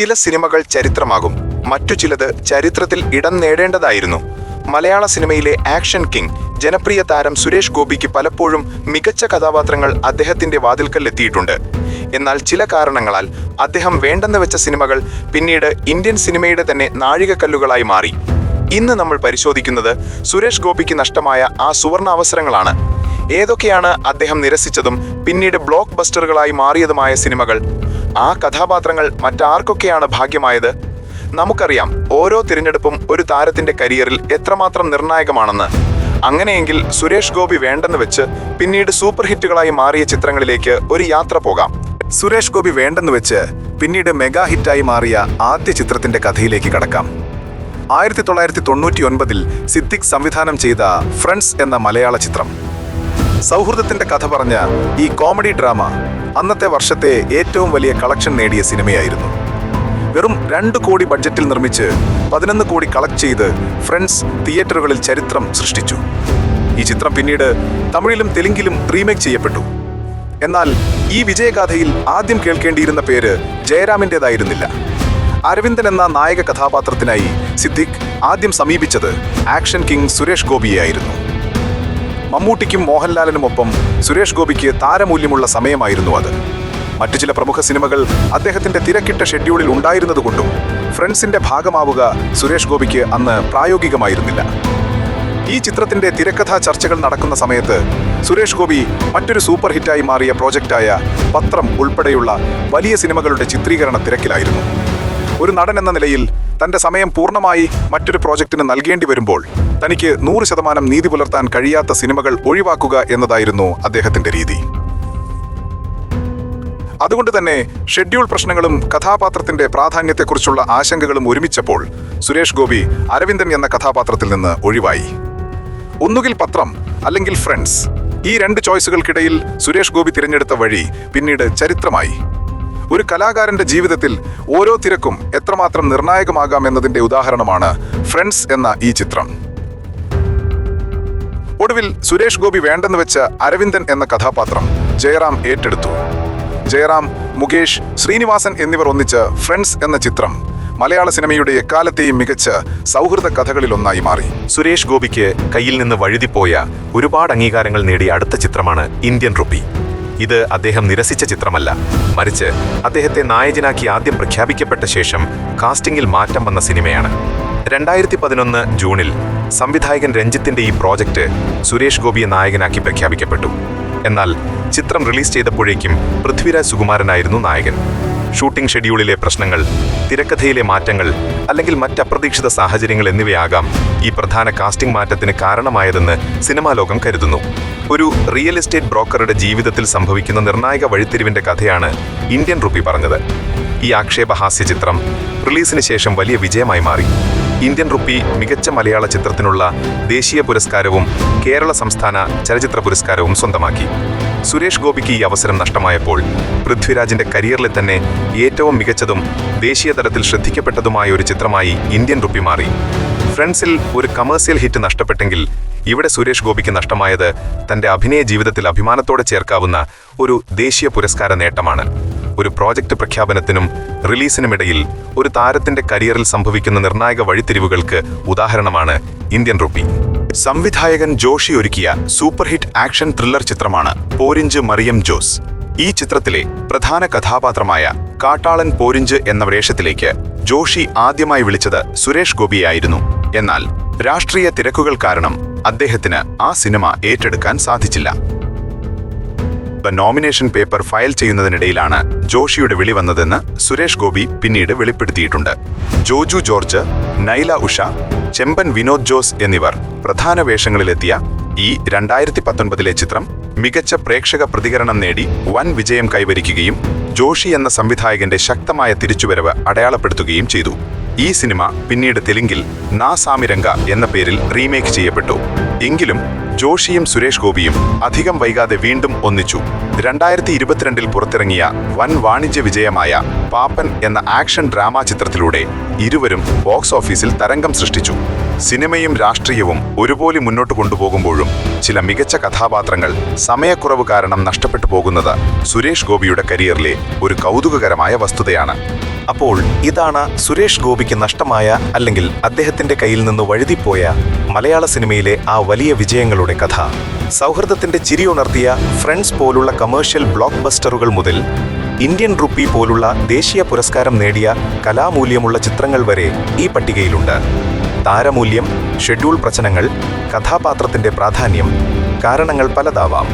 ചില സിനിമകൾ ചരിത്രമാകും. മറ്റു ചിലത് ചരിത്രത്തിൽ ഇടം നേടേണ്ടതായിരുന്നു. മലയാള സിനിമയിലെ ആക്ഷൻ കിങ് ജനപ്രിയ താരം സുരേഷ് ഗോപിക്ക് പലപ്പോഴും മികച്ച കഥാപാത്രങ്ങൾ അദ്ദേഹത്തിന്റെ വാതിൽക്കൽ എത്തിയിട്ടുണ്ട്. എന്നാൽ ചില കാരണങ്ങളാൽ അദ്ദേഹം വേണ്ടെന്ന് വെച്ച സിനിമകൾ പിന്നീട് ഇന്ത്യൻ സിനിമയുടെ തന്നെ നാഴികക്കല്ലുകളായി മാറി. ഇന്ന് നമ്മൾ പരിശോധിക്കുന്നത് സുരേഷ് ഗോപിക്ക് നഷ്ടമായ ആ സുവർണ അവസരങ്ങളാണ്. ഏതൊക്കെയാണ് അദ്ദേഹം നിരസിച്ചതും പിന്നീട് ബ്ലോക്ക് ബസ്റ്ററുകളായി മാറിയതുമായ സിനിമകൾ? ആ കഥാപാത്രങ്ങൾ മറ്റാർക്കൊക്കെയാണ് ഭാഗ്യമായത്? നമുക്കറിയാം ഓരോ തിരഞ്ഞെടുപ്പും ഒരു താരത്തിന്റെ കരിയറിൽ എത്രമാത്രം നിർണായകമാണെന്ന്. അങ്ങനെയെങ്കിൽ സുരേഷ് ഗോപി വേണ്ടെന്ന് വെച്ച് പിന്നീട് സൂപ്പർ ഹിറ്റുകളായി മാറിയ ചിത്രങ്ങളിലേക്ക് ഒരു യാത്ര പോകാം. സുരേഷ് ഗോപി വേണ്ടെന്ന് വെച്ച് പിന്നീട് മെഗാ ഹിറ്റായി മാറിയ ആദ്യ ചിത്രത്തിന്റെ കഥയിലേക്ക് കടക്കാം. ആയിരത്തി തൊള്ളായിരത്തി തൊണ്ണൂറ്റി ഒൻപതിൽ സിദ്ദിഖ് സംവിധാനം ചെയ്ത ഫ്രണ്ട്സ് എന്ന മലയാള ചിത്രം. സൗഹൃദത്തിന്റെ കഥ പറഞ്ഞ ഈ കോമഡി ഡ്രാമ അന്നത്തെ വർഷത്തെ ഏറ്റവും വലിയ കളക്ഷൻ നേടിയ സിനിമയായിരുന്നു. വെറും രണ്ട് കോടി ബഡ്ജറ്റിൽ നിർമ്മിച്ച് പതിനൊന്ന് കോടി കളക്ട് ചെയ്ത് ഫ്രണ്ട്സ് തിയേറ്ററുകളിൽ ചരിത്രം സൃഷ്ടിച്ചു. ഈ ചിത്രം പിന്നീട് തമിഴിലും തെലുങ്കിലും റീമേക്ക് ചെയ്യപ്പെട്ടു. എന്നാൽ ഈ വിജയഗാഥയിൽ ആദ്യം കേൾക്കേണ്ടിയിരുന്ന പേര് ജയരാമിന്റെതായിരുന്നില്ല അരവിന്ദൻ എന്ന നായക കഥാപാത്രത്തിനായി സിദ്ദിഖ് ആദ്യം സമീപിച്ചത് ആക്ഷൻ കിങ് സുരേഷ് ഗോപിയെയായിരുന്നു മമ്മൂട്ടിക്കും മോഹൻലാലിനുമൊപ്പം സുരേഷ് ഗോപിക്ക് താരമൂല്യമുള്ള സമയമായിരുന്നു അത്. മറ്റു ചില പ്രമുഖ സിനിമകൾ അദ്ദേഹത്തിന്റെ തിരക്കിട്ട ഷെഡ്യൂളിൽ ഉണ്ടായിരുന്നതുകൊണ്ടും ഫ്രണ്ട്സിന്റെ ഭാഗമാവുക സുരേഷ് ഗോപിക്ക് അന്ന് പ്രായോഗികമായിരുന്നില്ല. ഈ ചിത്രത്തിന്റെ തിരക്കഥാ ചർച്ചകൾ നടക്കുന്ന സമയത്ത് സുരേഷ് ഗോപി മറ്റൊരു സൂപ്പർ ഹിറ്റായി മാറിയ പ്രോജക്റ്റായ പത്രം ഉൾപ്പെടെയുള്ള വലിയ സിനിമകളുടെ ചിത്രീകരണ തിരക്കിലായിരുന്നു. ഒരു നടൻ എന്ന നിലയിൽ തന്റെ സമയം പൂർണമായി മറ്റൊരു പ്രോജക്റ്റിന് നൽകേണ്ടി വരുമ്പോൾ തനിക്ക് നൂറ് ശതമാനം നീതി പുലർത്താൻ കഴിയാത്ത സിനിമകൾ ഒഴിവാക്കുക എന്നതായിരുന്നു അദ്ദേഹത്തിന്റെ രീതി. അതുകൊണ്ട് തന്നെ ഷെഡ്യൂൾ പ്രശ്നങ്ങളും കഥാപാത്രത്തിന്റെ പ്രാധാന്യത്തെക്കുറിച്ചുള്ള ആശങ്കകളും ഒരുമിച്ചപ്പോൾ സുരേഷ് ഗോപി അരവിന്ദൻ എന്ന കഥാപാത്രത്തിൽ നിന്ന് ഒഴിവായി. ഒന്നുകിൽ പത്രം അല്ലെങ്കിൽ ഫ്രണ്ട്സ് ഈ രണ്ട് ചോയ്സുകൾക്കിടയിൽ സുരേഷ് ഗോപി തിരഞ്ഞെടുത്ത വഴി പിന്നീട് ചരിത്രമായി. ഒരു കലാകാരന്റെ ജീവിതത്തിൽ ഓരോ തിരക്കും എത്രമാത്രം നിർണായകമാകാം എന്നതിന്റെ ഉദാഹരണമാണ് ഫ്രണ്ട്സ് എന്ന ഈ ചിത്രം. ഒടുവിൽ സുരേഷ് ഗോപി വേണ്ടെന്ന് വെച്ച അരവിന്ദൻ എന്ന കഥാപാത്രം ജയറാം ഏറ്റെടുത്തു. ജയറാം മുകേഷ് ശ്രീനിവാസൻ എന്നിവർ ഒന്നിച്ച് ഫ്രണ്ട്സ് എന്ന ചിത്രം മലയാള സിനിമയുടെ എക്കാലത്തെയും മികച്ച സൗഹൃദ കഥകളിലൊന്നായി മാറി. സുരേഷ് ഗോപിക്ക് കയ്യിൽ നിന്ന് വഴുതിപ്പോയ ഒരുപാട് അംഗീകാരങ്ങൾ നേടിയ അടുത്ത ചിത്രമാണ് ഇന്ത്യൻ റുപ്പി. ഇത് അദ്ദേഹം നിരസിച്ച ചിത്രമല്ല. മറിച്ച് അദ്ദേഹത്തെ നായകനാക്കി ആദ്യം പ്രഖ്യാപിക്കപ്പെട്ട ശേഷം കാസ്റ്റിംഗിൽ മാറ്റം വന്ന സിനിമയാണ്. രണ്ടായിരത്തി പതിനൊന്ന് ജൂണിൽ സംവിധായകൻ രഞ്ജിത്തിന്റെ ഈ പ്രോജക്റ്റ് സുരേഷ് ഗോപിയെ നായകനാക്കി പ്രഖ്യാപിക്കപ്പെട്ടു. എന്നാൽ ചിത്രം റിലീസ് ചെയ്തപ്പോഴേക്കും പൃഥ്വിരാജ് സുകുമാരനായിരുന്നു നായകൻ. ഷൂട്ടിംഗ് ഷെഡ്യൂളിലെ പ്രശ്നങ്ങൾ തിരക്കഥയിലെ മാറ്റങ്ങൾ അല്ലെങ്കിൽ മറ്റ് അപ്രതീക്ഷിത സാഹചര്യങ്ങൾ എന്നിവയാകാം ഈ പ്രധാന കാസ്റ്റിംഗ് മാറ്റത്തിന് കാരണമായതെന്ന് സിനിമാലോകം കരുതുന്നു. ഒരു റിയൽ എസ്റ്റേറ്റ് ബ്രോക്കറുടെ ജീവിതത്തിൽ സംഭവിക്കുന്ന നിർണായക വഴിത്തിരിവിന്റെ കഥയാണ് ഇന്ത്യൻ റുപ്പി പറഞ്ഞത്. ഈ ആക്ഷേപഹാസ്യ ചിത്രം റിലീസിന് ശേഷം വലിയ വിജയമായി മാറി. ഇന്ത്യൻ റുപ്പി മികച്ച മലയാള ചിത്രത്തിനുള്ള ദേശീയ പുരസ്കാരവും കേരള സംസ്ഥാന ചലച്ചിത്ര പുരസ്കാരവും സ്വന്തമാക്കി. സുരേഷ് ഗോപിക്ക് ഈ അവസരം നഷ്ടമായപ്പോൾ പൃഥ്വിരാജിന്റെ കരിയറിലെ തന്നെ ഏറ്റവും മികച്ചതും ദേശീയ തലത്തിൽ ശ്രദ്ധിക്കപ്പെട്ടതുമായ ഒരു ചിത്രമായി ഇന്ത്യൻ റുപ്പി മാറി. ഫ്രണ്ട്സിൽ ഒരു കമേഴ്സ്യൽ ഹിറ്റ് നഷ്ടപ്പെട്ടെങ്കിൽ ഇവിടെ സുരേഷ് ഗോപിക്ക് നഷ്ടമായത് തന്റെ അഭിനയ ജീവിതത്തിൽ അഭിമാനത്തോടെ ചേർക്കാവുന്ന ഒരു ദേശീയ പുരസ്കാര നേട്ടമാണ്. ഒരു പ്രോജക്റ്റ് പ്രഖ്യാപനത്തിനും റിലീസിനുമിടയിൽ ഒരു താരത്തിന്റെ കരിയറിൽ സംഭവിക്കുന്ന നിർണായക വഴിത്തിരിവുകൾക്ക് ഉദാഹരണമാണ് ഇന്ത്യൻ റുപ്പി. സംവിധായകൻ ജോഷി ഒരുക്കിയ സൂപ്പർ ഹിറ്റ് ആക്ഷൻ ത്രില്ലർ ചിത്രമാണ് പോരിഞ്ച് മറിയം ജോസ്. ഈ ചിത്രത്തിലെ പ്രധാന കഥാപാത്രമായ കാട്ടാളൻ പോരിഞ്ച് എന്ന വേഷത്തിലേക്ക് ജോഷി ആദ്യമായി വിളിച്ചത് സുരേഷ് ഗോപിയായിരുന്നു. എന്നാൽ രാഷ്ട്രീയ തിരക്കുകൾ കാരണം അദ്ദേഹത്തിന് ആ സിനിമ ഏറ്റെടുക്കാൻ സാധിച്ചില്ല. നോമിനേഷൻ പേപ്പർ ഫയൽ ചെയ്യുന്നതിനിടയിലാണ് ജോഷിയുടെ വിളി വന്നതെന്ന് സുരേഷ് ഗോപി പിന്നീട് വെളിപ്പെടുത്തിയിട്ടുണ്ട്. ജോജു ജോർജ് നൈല ഉഷ ചെമ്പൻ വിനോദ് ജോസ് എന്നിവർ പ്രധാന വേഷങ്ങളിലെത്തിയ ഈ രണ്ടായിരത്തി പത്തൊൻപതിലെ ചിത്രം മികച്ച പ്രേക്ഷക പ്രതികരണം നേടി വൻ വിജയം കൈവരിക്കുകയും ജോഷി എന്ന സംവിധായകന്റെ ശക്തമായ തിരിച്ചുവരവ് അടയാളപ്പെടുത്തുകയും ചെയ്തു. ഈ സിനിമ പിന്നീട് തെലുങ്കിൽ നാ സാമിരംഗ എന്ന പേരിൽ റീമേക്ക് ചെയ്യപ്പെട്ടു. എങ്കിലും ജോഷിയും സുരേഷ് ഗോപിയും അധികം വൈകാതെ വീണ്ടും ഒന്നിച്ചു. രണ്ടായിരത്തി ഇരുപത്തിരണ്ടിൽ പുറത്തിറങ്ങിയ വൻ വാണിജ്യ വിജയമായ പാപ്പൻ എന്ന ആക്ഷൻ ഡ്രാമ ചിത്രത്തിലൂടെ ഇരുവരും ബോക്സ് ഓഫീസിൽ തരംഗം സൃഷ്ടിച്ചു. സിനിമയും രാഷ്ട്രീയവും ഒരുപോലെ മുന്നോട്ട് കൊണ്ടുപോകുമ്പോഴും ചില മികച്ച കഥാപാത്രങ്ങൾ സമയക്കുറവ് കാരണം നഷ്ടപ്പെട്ടു പോകുന്നത് സുരേഷ് ഗോപിയുടെ കരിയറിലെ ഒരു കൗതുകകരമായ വസ്തുതയാണ്. അപ്പോൾ ഇതാണ് സുരേഷ് ഗോപിക്ക് നഷ്ടമായ അല്ലെങ്കിൽ അദ്ദേഹത്തിന്റെ കയ്യിൽ നിന്ന് വഴുതിപ്പോയ മലയാള സിനിമയിലെ ആ വലിയ വിജയങ്ങളുടെ കഥ. സൗഹൃദത്തിന്റെ ചിരിയുണർത്തിയ ഫ്രണ്ട്സ് പോലുള്ള കമേഴ്ഷ്യൽ ബ്ലോക്ക് ബസ്റ്ററുകൾ മുതൽ ഇന്ത്യൻ റുപ്പി പോലുള്ള ദേശീയ പുരസ്കാരം നേടിയ കലാമൂല്യമുള്ള ചിത്രങ്ങൾ വരെ ഈ പട്ടികയിലുണ്ട്. താരമൂല്യം ഷെഡ്യൂൾ പ്രശ്നങ്ങൾ കഥാപാത്രത്തിന്റെ പ്രാധാന്യം കാരണങ്ങൾ പലതാവാം.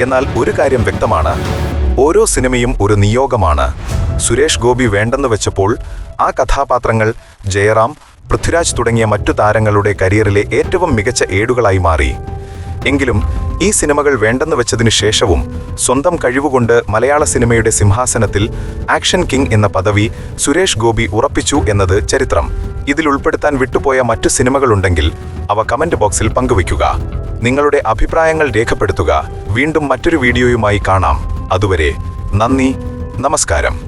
എന്നാൽ ഒരു കാര്യം വ്യക്തമാണ് ഓരോ സിനിമയും ഒരു നിയോഗമാണ്. സുരേഷ് ഗോപി വേണ്ടെന്ന് വെച്ചപ്പോൾ ആ കഥാപാത്രങ്ങൾ ജയറാം പൃഥ്വിരാജ് തുടങ്ങിയ മറ്റു താരങ്ങളുടെ കരിയറിലെ ഏറ്റവും മികച്ച ഏടുകളായി മാറി. എങ്കിലും ഈ സിനിമകൾ വേണ്ടെന്ന് വെച്ചതിനു ശേഷവും സ്വന്തം കഴിവുകൊണ്ട് മലയാള സിനിമയുടെ സിംഹാസനത്തിൽ ആക്ഷൻ കിങ് എന്ന പദവി സുരേഷ് ഗോപി ഉറപ്പിച്ചു എന്നത് ചരിത്രം. ഇതിൽ ഉൾപ്പെടുത്താൻ വിട്ടുപോയ മറ്റു സിനിമകളുണ്ടെങ്കിൽ അവ കമന്റ് ബോക്സിൽ പങ്കുവയ്ക്കുക. നിങ്ങളുടെ അഭിപ്രായങ്ങൾ രേഖപ്പെടുത്തുക. വീണ്ടും മറ്റൊരു വീഡിയോയുമായി കാണാം. അതുവരെ നന്ദി നമസ്കാരം.